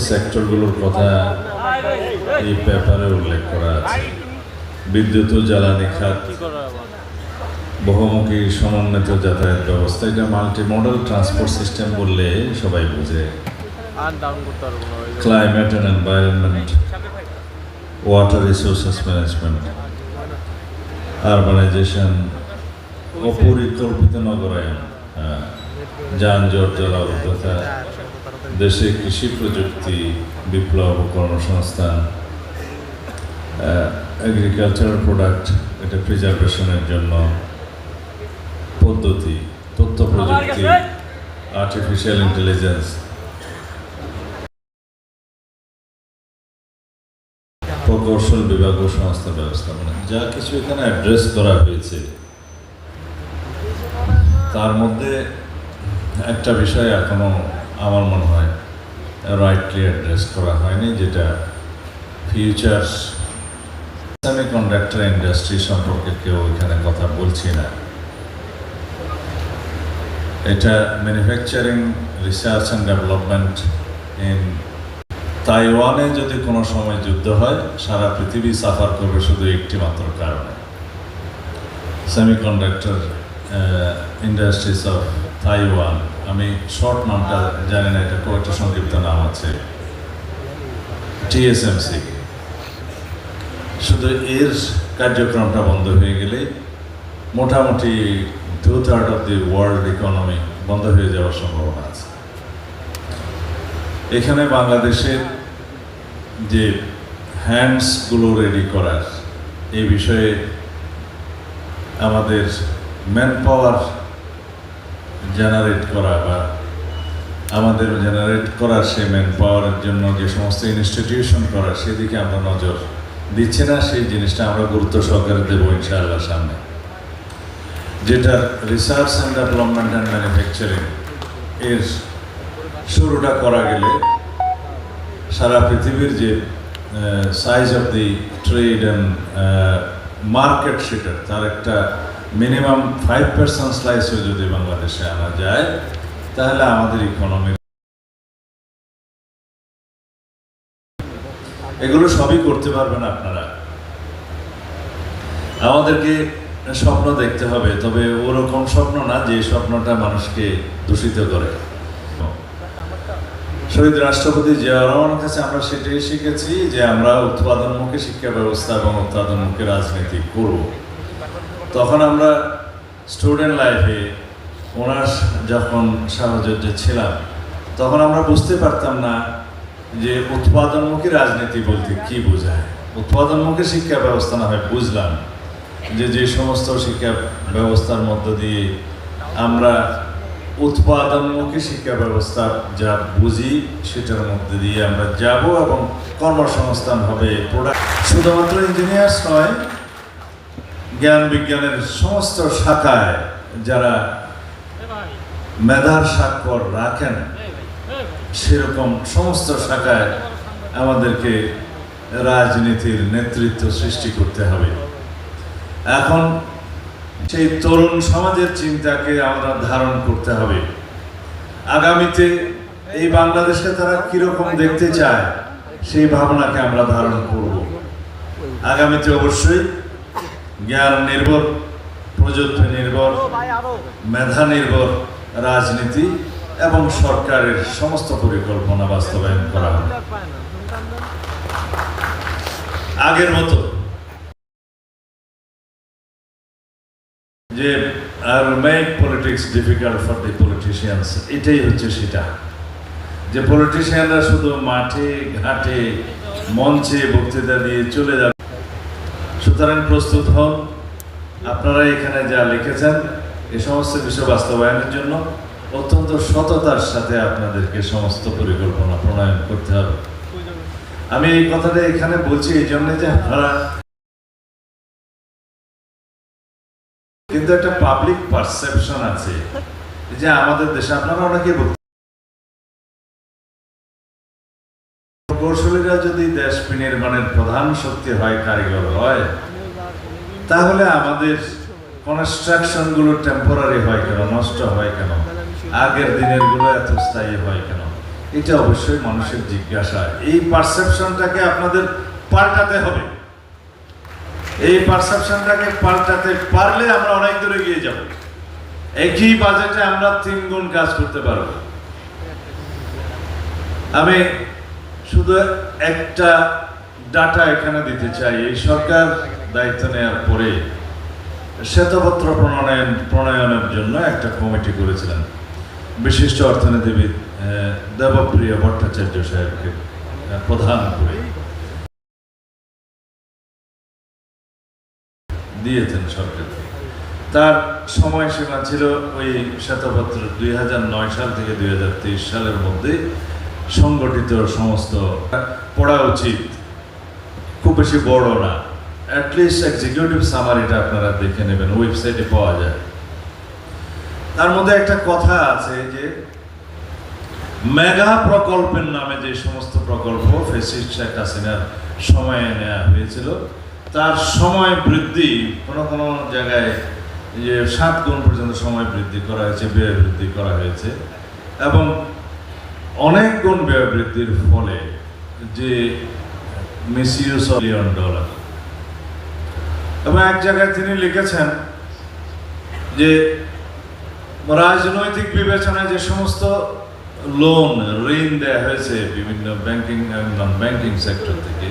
সেক্টরগুলোর কথা এই পেপারে উল্লেখ করা আছে। বিদ্যুৎ ও জ্বালানি খাত বহুমুখী সমন্বিত যাতায়াত ব্যবস্থা এটা মাল্টি মডেল ট্রান্সপোর্ট সিস্টেম বললে সবাই বুঝে। Climate and environment water resources management urbanization অপরিকল্পিত নগরায়ন আহ, যানজট জলাবদ্ধতা দেশে কৃষি প্রযুক্তি বিপ্লব কর্মসংস্থান এগ্রিকালচারাল প্রোডাক্ট এটা প্রিজার্ভেশনের জন্য পদ্ধতি তথ্য প্রযুক্তি আর্টিফিশিয়াল ইন্টেলিজেন্স প্রকৌশল বিভাগ ও সংস্থা ব্যবস্থাপনা যা কিছু এখানে অ্যাড্রেস করা হয়েছে। তার মধ্যে একটা বিষয় এখনও আমার মনে হয় রাইটলি অ্যাড্রেস করা হয়নি, যেটা ফিউচার সেমি কন্ডাক্টর ইন্ডাস্ট্রি সম্পর্কে কেউ এখানে কথা বলছি না। এটা manufacturing research and development in তাইওয়ানে যদি কোনো সময় যুদ্ধ হয়, সারা পৃথিবী সাফার করবে শুধু একটি মাত্র কারণে। Semiconductor industries of Taiwan. আমি শর্ট নামটা জানি না, এটা কয়েকটা সংক্ষিপ্ত নাম আছে। টিএসএমসি শুধু এর কার্যক্রমটা বন্ধ হয়ে গেলে মোটামুটি two third of the world economy বন্ধ হয়ে যাওয়ার সম্ভাবনা আছে। এখানে বাংলাদেশের যে হ্যান্ডসগুলো রেডি করার, এই বিষয়ে আমাদের ম্যান পাওয়ার জেনারেট করা বা আমাদের জেনারেট করার সেই ম্যান পাওয়ারের জন্য যে সমস্ত ইনস্টিটিউশন করা, সেদিকে আমরা নজর দিচ্ছি না। সেই জিনিসটা আমরা গুরুত্ব সহকারে দেবো ইনশাআল্লাহ সামনে। যেটার research and development and manufacturing এর শুরুটা করা গেলে সারা পৃথিবীর যে size of the trade and market সেটার, তার একটা মিনিমাম ফাইভ পার্সেন্ট স্লাইসও যদি বাংলাদেশে আনা যায়, তাহলে আমাদের ইকোনমি এগুলো সবই করতে পারবেন আপনারা। আমাদেরকে স্বপ্ন দেখতে হবে, তবে ওরকম স্বপ্ন না যে স্বপ্নটা মানুষকে দূষিত করে। শহীদ রাষ্ট্রপতি জিয়া রহমানের কাছে আমরা সেটাই শিখেছি যে আমরা উৎপাদনমুখী শিক্ষা ব্যবস্থা এবং উৎপাদনমুখী রাজনীতি করব। তখন আমরা স্টুডেন্ট লাইফে ওনার যখন সাহচর্যে ছিলাম, তখন আমরা বুঝতে পারতাম না যে উৎপাদনমুখী রাজনীতি বলতে কি বোঝায়। উৎপাদনমুখী শিক্ষা ব্যবস্থা না হয় বুঝলাম যে যে সমস্ত শিক্ষা ব্যবস্থার মধ্য দিয়ে আমরা উৎপাদনমুখী শিক্ষা ব্যবস্থা যা বুঝি সেটার মধ্যে দিয়ে আমরা যাব এবং কর্মসংস্থান হবে। প্রোডাক্ট শুধুমাত্র ইঞ্জিনিয়ার্স নয় জ্ঞান বিজ্ঞানের সমস্ত শাখায় যারা মেধার স্বাক্ষর রাখেন, সেরকম সমস্ত শাখায় আমাদেরকে রাজনীতির নেতৃত্ব সৃষ্টি করতে হবে। এখন সেই তরুণ সমাজের চিন্তাকে আমরা ধারণ করতে হবে। আগামীতে এই বাংলাদেশকে তারা কীরকম দেখতে চায়, সেই ভাবনাকে আমরা ধারণ করব। আগামীতে অবশ্যই জ্ঞান নির্ভর প্রযুক্তি নির্ভর মেধা নির্ভর রাজনীতি এবং সরকারের সমস্ত পরিকল্পনা বাস্তবায়ন করা হবে আগের মতো যে আর make politics difficult for the politicians এটাই হচ্ছে সেটা। যে পলিটিশিয়ানরা শুধু মাঠে ঘাটে মঞ্চে বক্তৃতা দিয়ে চলে যাবে সুতরাং প্রস্তুত হন। আপনারা এখানে যা লিখেছেন, এ সমস্ত বিষয় বাস্তবায়নের জন্য অত্যন্ত সততার সাথে আপনাদেরকে সমস্ত পরিকল্পনা প্রণয়ন করতে হবে। আমি এই কথাটা এখানে বলছি, এই জন্য যে আপনারা কিন্তু একটা পাবলিক পারসেপশন আছে যে আমাদের দেশে, আপনারা অনেকে প্রকৌশলীরা যদি দেশ বিনির্মাণের প্রধান শক্তি হয়, কারিগর হয়, তাহলে আমাদের কনস্ট্রাকশনগুলো টেম্পোরারি হয় কেন? নষ্ট হয় কেন? আগের দিনেরগুলো এত স্থায়ী হয় কেন? এটা অবশ্যই মানুষের জিজ্ঞাসা। এই পারসেপশনটাকে আপনাদের পাল্টাতে হবে। এই পারসেপশনটাকে পাল্টাতে পারলে আমরা অনেক দূরে গিয়ে যাব। একই বাজেটে আমরা তিন গুণ কাজ করতে পারব। আমি শুধু একটা ডাটা এখানে দিতে চাই। এই সরকার দায়িত্ব নেওয়ার পরে শ্বেতপত্র প্রণয়ন, প্রণয়নের জন্য একটা কমিটি করেছিলেন। বিশিষ্ট অর্থনীতিবিদ দেবপ্রিয় ভট্টাচার্য সাহেবকে প্রধান করে দিয়েছেন সরকার। তার সময়সীমা ছিল ওই শ্বেতপত্র দুই সাল থেকে দুই হাজার তেইশ সালের মধ্যে সংগঠিত সমস্ত, পড়া উচিত। খুব বেশি বড় না। অ্যাটলিস্ট এক্সিকিউটিভ সামারিটা আপনারা দেখে নেবেন ওয়েবসাইটে পাওয়া যায়। তার মধ্যে একটা কথা আছে যে, মেগা প্রকল্পের নামে যে সমস্ত প্রকল্প ফেসিস্ট শেখ হাসিনার সময়ে নেওয়া হয়েছিল, তার সময় বৃদ্ধি, কোনো কোনো জায়গায় যে সাত গুণ পর্যন্ত সময় বৃদ্ধি করা হয়েছে, ব্যয় বৃদ্ধি করা হয়েছে। এবং অনেক গুণ ব্যয় বৃদ্ধির ফলে যে মিসইউজ বিলিয়ন ডলার এবং এক জায়গায় তিনি লিখেছেন যে রাজনৈতিক বিবেচনায় যে সমস্ত লোন ঋণ দেওয়া হয়েছে বিভিন্ন ব্যাংকিং নন ব্যাংকিং সেক্টর থেকে,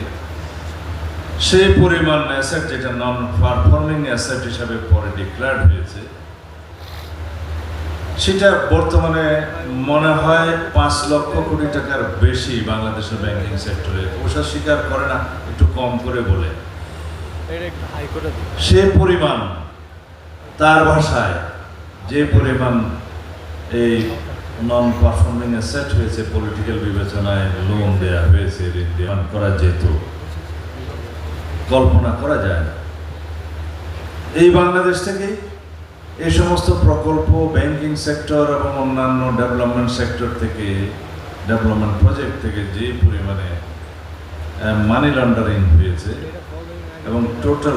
সেই পরিমাণ অ্যাসেট যেটা নন পারফর্মিং অ্যাসেট হিসাবে পরে ডিক্লেয়ার হয়েছে সেটা বর্তমানে মনে হয় পাঁচ লক্ষ কোটি টাকার বেশি বাংলাদেশের ব্যাংকিং সেক্টরে ওসব স্বীকার করে না, একটু কম করে বলে। সে পরিমাণ তার ভাষায়, যে পরিমাণ এই নন পারফর্মিং অ্যাসেট হয়েছে পলিটিক্যাল বিবেচনায় লোন দেওয়া হয়েছে ঋণ দেওয়া করা যেত। কল্পনা করা যায় না। এই বাংলাদেশ থেকেই এই সমস্ত প্রকল্প ব্যাংকিং সেক্টর এবং অন্যান্য ডেভেলপমেন্ট সেক্টর থেকে ডেভেলপমেন্ট প্রজেক্ট থেকে যে পরিমাণে মানি লন্ডারিং হয়েছে এবং টোটাল